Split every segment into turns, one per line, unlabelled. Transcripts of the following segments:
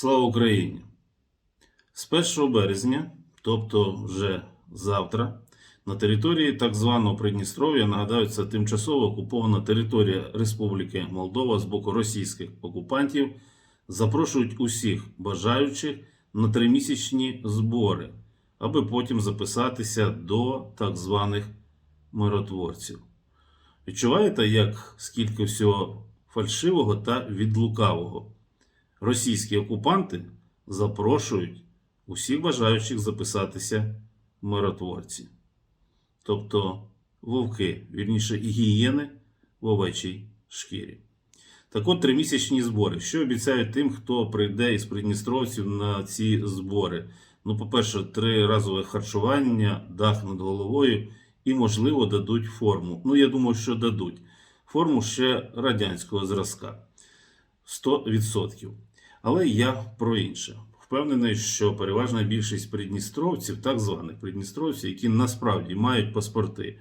Слава Україні! З 1 березня, тобто вже завтра, на території так званого Придністров'я, нагадаю, це тимчасово окупована територія Республіки Молдова з боку російських окупантів, запрошують усіх бажаючих на тримісячні збори, аби потім записатися до так званих миротворців. Відчуваєте, як скільки всього фальшивого та відлукавого? Російські окупанти запрошують усіх бажаючих записатися миротворці. Тобто вовки, вірніше, гієни в овечій шкірі. Так от тримісячні збори. Що обіцяють тим, хто прийде із придністровців на ці збори? Ну, по-перше, три разове харчування, дах над головою і, можливо, дадуть форму. Ну, я думаю, що дадуть. Форму ще радянського зразка. 100%. Але я про інше. Впевнений, що переважна більшість придністровців, так званих придністровців, які насправді мають паспорти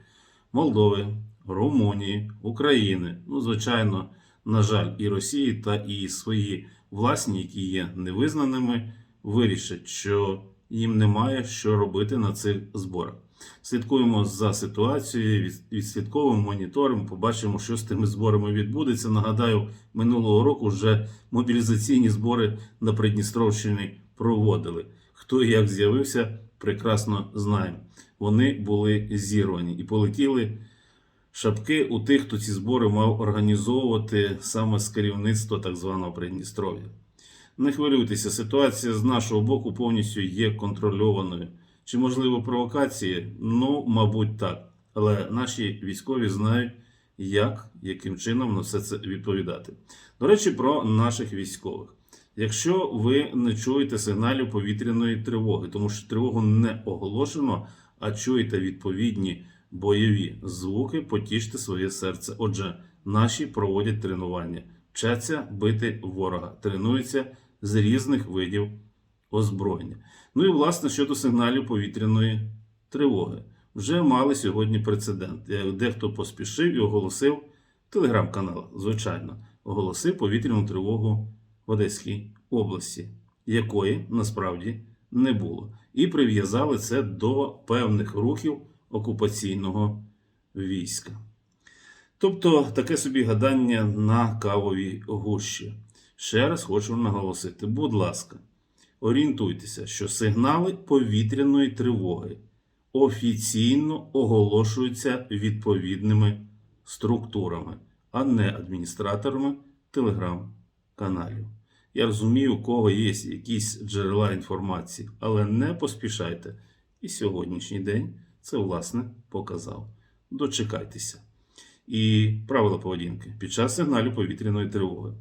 Молдови, Румунії, України, ну, звичайно, на жаль, і Росії, та і свої власні, які є невизнаними, вирішать, що їм немає що робити на цих зборах. Слідкуємо за ситуацією, від- відслідковуємо, моніторимо, побачимо, що з тими зборами відбудеться. Нагадаю, минулого року вже мобілізаційні збори на Придністровщині проводили. Хто і як з'явився, прекрасно знаємо. Вони були зірвані і полетіли шапки у тих, хто ці збори мав організовувати саме з керівництва так званого Придністров'я. Не хвилюйтеся, ситуація з нашого боку повністю є контрольованою. Чи можливо провокації? Ну, мабуть, так. Але наші військові знають, як, яким чином на все це відповідати. До речі, про наших військових. Якщо ви не чуєте сигналів повітряної тривоги, тому що тривогу не оголошено, а чуєте відповідні бойові звуки, потіште своє серце. Отже, наші проводять тренування, вчаться бити ворога, тренуються з різних видів озброєння. Ну і власне щодо сигналів повітряної тривоги. Вже мали сьогодні прецедент. Е, Дехто поспішив і оголосив телеграм-канал, звичайно, оголосив повітряну тривогу в Одеській області, якої насправді не було. І прив'язали це до певних рухів окупаційного війська. Тобто таке собі гадання на кавовій гущі. Ще раз хочу наголосити, будь ласка, орієнтуйтеся, що сигнали повітряної тривоги офіційно оголошуються відповідними структурами, а не адміністраторами телеграм-каналів. Я розумію, у кого є якісь джерела інформації, але не поспішайте. І сьогоднішній день це, власне, показав. Дочекайтеся. І правила поведінки під час сигналів повітряної тривоги.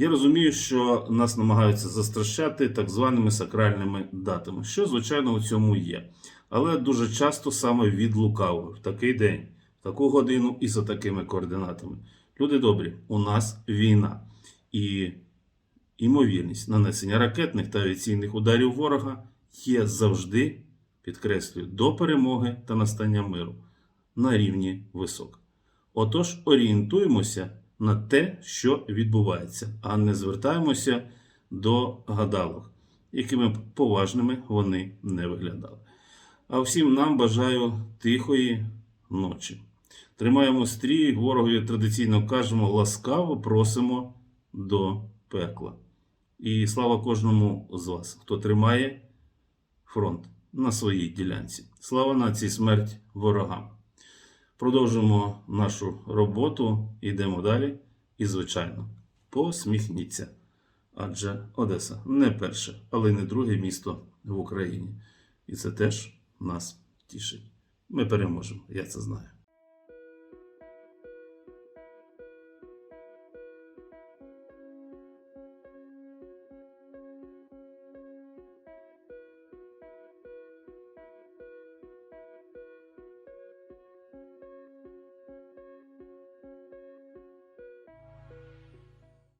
Я розумію, що нас намагаються застращати так званими сакральними датами, що, звичайно, у цьому є. Але дуже часто саме від лукавого, в такий день, в таку годину і за такими координатами. Люди добрі, у нас війна. І імовірність нанесення ракетних та авіаційних ударів ворога є завжди, підкреслюю, до перемоги та настання миру на рівні висок. Отож, орієнтуємося на те, що відбувається, а не звертаємося до гадалок, якими б поважними вони не виглядали. А всім нам бажаю тихої ночі. Тримаємо стрій, ворогові традиційно кажемо, ласкаво просимо до пекла. І слава кожному з вас, хто тримає фронт на своїй ділянці. Слава нації, смерть ворогам. Продовжуємо нашу роботу, йдемо далі. І, звичайно, посміхніться. Адже Одеса не перше, але й не друге місто в Україні. І це теж нас тішить. Ми переможемо, я це знаю.